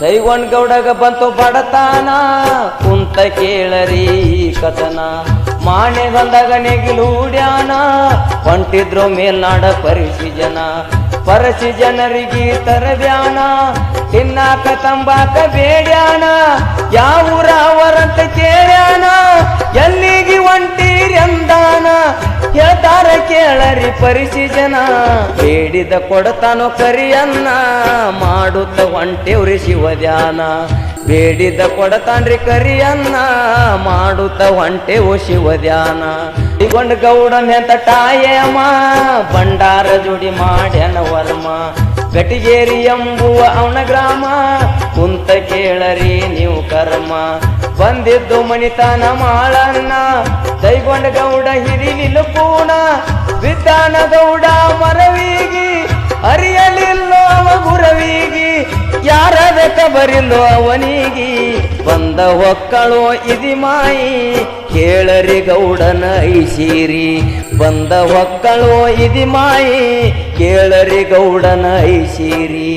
ದೈವನ್ ಗೌಡಗ ಬಂತು ಬಡತಾನ, ಕುಂತ ಕೇಳರಿ ಕಥನ. ಮಾಣೆ ಬಂದಾಗ ನೆಗಿಲೂಡ್ಯಾನ ಹೊಂಟಿದ್ರು ಮೇಲ್ನಾಡ ಪರಿಸಿ ಜನ. ಪರಸಿ ಜನರಿಗೆ ತರಬ್ಯಾನ ತಿನ್ನಾಕ ತಂಬಾಕ ಬೇಡ್ಯಾಣ ಯಾವೂರ ಪರಿಸಿ ಜನ, ಬೇಡಿದ ಕೊಡತಾನೋ ಕರಿಯನ್ನ, ಮಾಡುತ್ತ ಹೊಂಟೇವ್ರಿ ಶಿವಧ್ಯಾನ. ಬೇಡಿದ ಕೊಡತಾನ್ರಿ ಕರಿಯನ್ನ, ಮಾಡುತ್ತ ಹೊಂಟೆವು ಶಿವಧ್ಯಾನ. ಇಗೊಂಡು ಗೌಡನ್ ಎಂತ ಟಾಯಮ್ಮ, ಭಂಡಾರ ಜೋಡಿ ಮಾಡ್ಯನ ವರ್ಮ. ಗಟಿಗೇರಿ ಎಂಬುವ ಅವನ ಗ್ರಾಮ, ಕುಂತ ಕೇಳರಿ ನೀವು ಕರ್ಮ. ಬಂದಿದ್ದು ಮಣಿತನ ಮಾಳನ್ನ ದೈಗೊಂಡ ಗೌಡ ಹಿರಿಲಿಲು ಪೂಣ. ವಿಧಾನ ಮರವೀಗಿ, ಅರಿಯಲಿಲ್ಲೋ ಅವ ಗುರವೀಗಿ ಯಾರ ಬೇಕ ಬರಿಲ್ಲೋ ಅವನಿಗಿ, ಬಂದ ಒಕ್ಕಳು ಇದಿ ಮಾಯಿ, ಕೇಳರಿ ಗೌಡನ ಐಸೀರಿ ಬಂದ ಒಕ್ಕಳು ಇದಿ ಮಾಯಿ, ಕೇಳರಿ ಗೌಡನ ಐಸೀರಿ